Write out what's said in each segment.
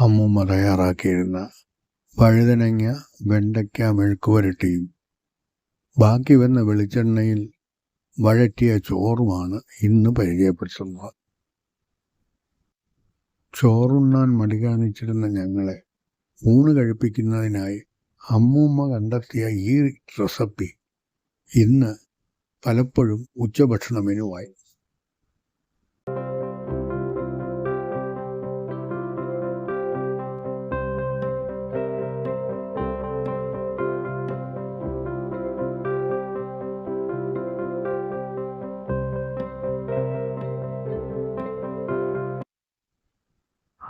അമ്മൂമ്മ തയ്യാറാക്കിയിരുന്ന പഴുതനങ്ങ വെണ്ടയ്ക്ക മെഴുക്കുവരട്ടിയും ബാക്കി വന്ന വെളിച്ചെണ്ണയിൽ വഴറ്റിയ ചോറുമാണ് ഇന്ന് പരിചയപ്പെടുത്തുന്നത്. ചോറുണ്ണാൻ മടി കാണിച്ചിരുന്ന ഞങ്ങളെ ഊണ് കഴിപ്പിക്കുന്നതിനായി അമ്മൂമ്മ കണ്ടെത്തിയ ഈ റെസിപ്പി ഇന്ന് പലപ്പോഴും ഉച്ചഭക്ഷണ മെനുവായി.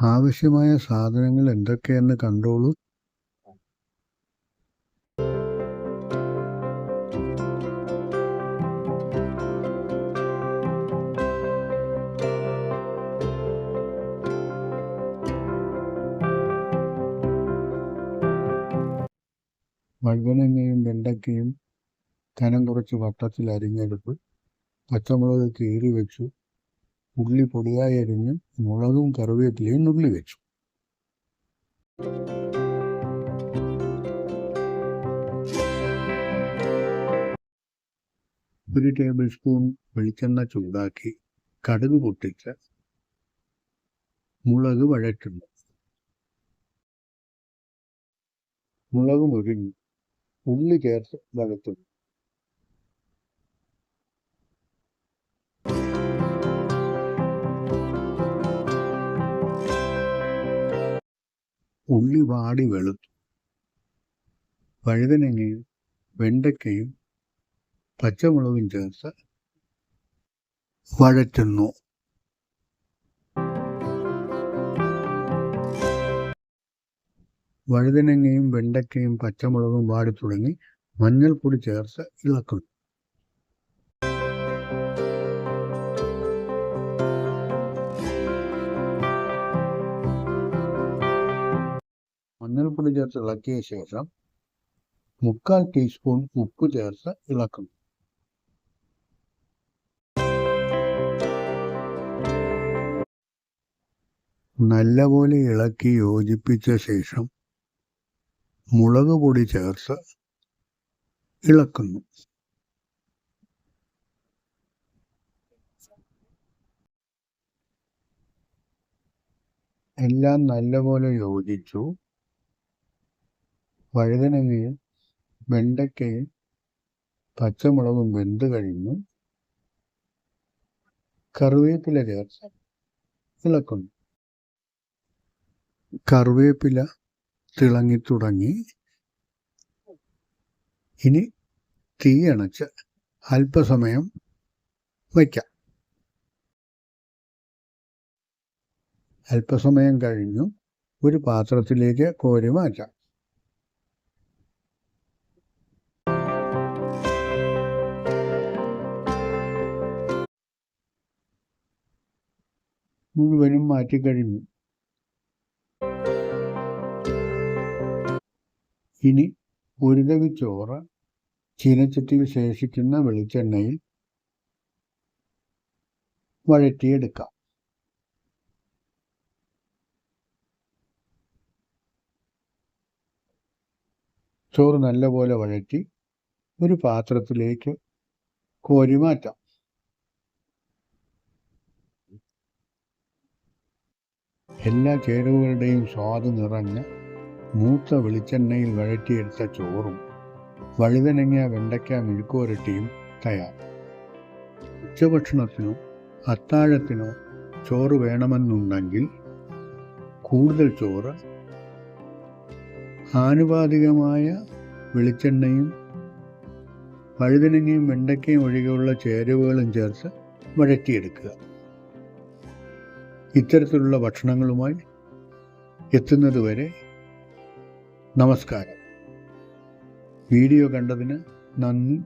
ആവശ്യമായ സാധനങ്ങൾ എന്തൊക്കെയെന്ന് കണ്ടോളൂ. വഴുതനങ്ങയും വെണ്ടയ്ക്കയും കനം കുറച്ച് വട്ടത്തിൽ അരിഞ്ഞെടുത്ത് പച്ചമുളക് കീറി വെച്ചു. ഉള്ളി പൊടിയായി അരിഞ്ഞ് മുളകും കറിവേപ്പിലയും നുള്ളി വെച്ചു. ഒരു ടേബിൾ സ്പൂൺ വെളിച്ചെണ്ണ ചൂടാക്കി കടുക് പൊട്ടിച്ച് മുളക് വഴറ്റുന്നു. മുളക് മുരിഞ്ഞു ഉള്ളി ചേർത്ത് വഴറ്റുന്നു ഉള്ളി വാടി വെളുത്തു. വഴുതനങ്ങയും വെണ്ടയ്ക്കയും പച്ചമുളകും ചേർത്ത് വഴറ്റുന്നു. വഴുതനങ്ങയും വെണ്ടയ്ക്കയും പച്ചമുളകും വാടി തുടങ്ങി മഞ്ഞൾപ്പൊടി ചേർത്ത് ഇളക്കുന്നു. മഞ്ഞൾപ്പൊടി ചേർത്ത് ഇളക്കിയ ശേഷം മുക്കാൽ ടീസ്പൂൺ ഉപ്പ് ചേർത്ത് ഇളക്കുന്നു നല്ലപോലെ ഇളക്കി യോജിപ്പിച്ച ശേഷം മുളക് പൊടി ചേർത്ത് ഇളക്കുന്നു. എല്ലാം നല്ലപോലെ യോജിച്ചു. വഴുതനങ്ങയും വെണ്ടയ്ക്കയും പച്ചമുളകും വെന്ത് കഴിഞ്ഞു കറിവേപ്പില ചേർത്ത് ഇളക്കുന്നു കറിവേപ്പില തിളങ്ങി തുടങ്ങി ഇനി തീ അണച്ച് അല്പസമയം വയ്ക്കാം. അല്പസമയം കഴിഞ്ഞു ഒരു പാത്രത്തിലേക്ക് കോരി മാറ്റാം. മുഴുവനും മാറ്റിക്കഴിഞ്ഞു ഇനി ഒരു തവി ചോറ് ചീനച്ചട്ടിയിൽ ശേഷിക്കുന്ന വെളിച്ചെണ്ണയിൽ വഴറ്റിയെടുക്കാം. ചോറ് നല്ലപോലെ വഴറ്റി ഒരു പാത്രത്തിലേക്ക് കോരി മാറ്റാം. എല്ലാ ചേരുവകളുടെയും സ്വാദ് നിറഞ്ഞ മൂത്ത വെളിച്ചെണ്ണയിൽ വഴറ്റിയെടുത്ത ചോറും വഴുതനങ്ങ വെണ്ടയ്ക്ക മെഴുക്കുവരട്ടിയും തയ്യാർ. ഉച്ചഭക്ഷണത്തിനോ അത്താഴത്തിനോ ചോറ് വേണമെന്നുണ്ടെങ്കിൽ കൂടുതൽ ചോറ് ആനുപാതികമായ വെളിച്ചെണ്ണയും വഴുതനങ്ങയും വെണ്ടയ്ക്കയും ഒഴികെയുള്ള ചേരുവകളും ചേർത്ത് വഴറ്റിയെടുക്കുക. ഇത്തരത്തിലുള്ള ഭക്ഷണങ്ങളുമായി എത്തുന്നതുവരെ നമസ്കാരം. വീഡിയോ കണ്ടതിന് നന്ദി.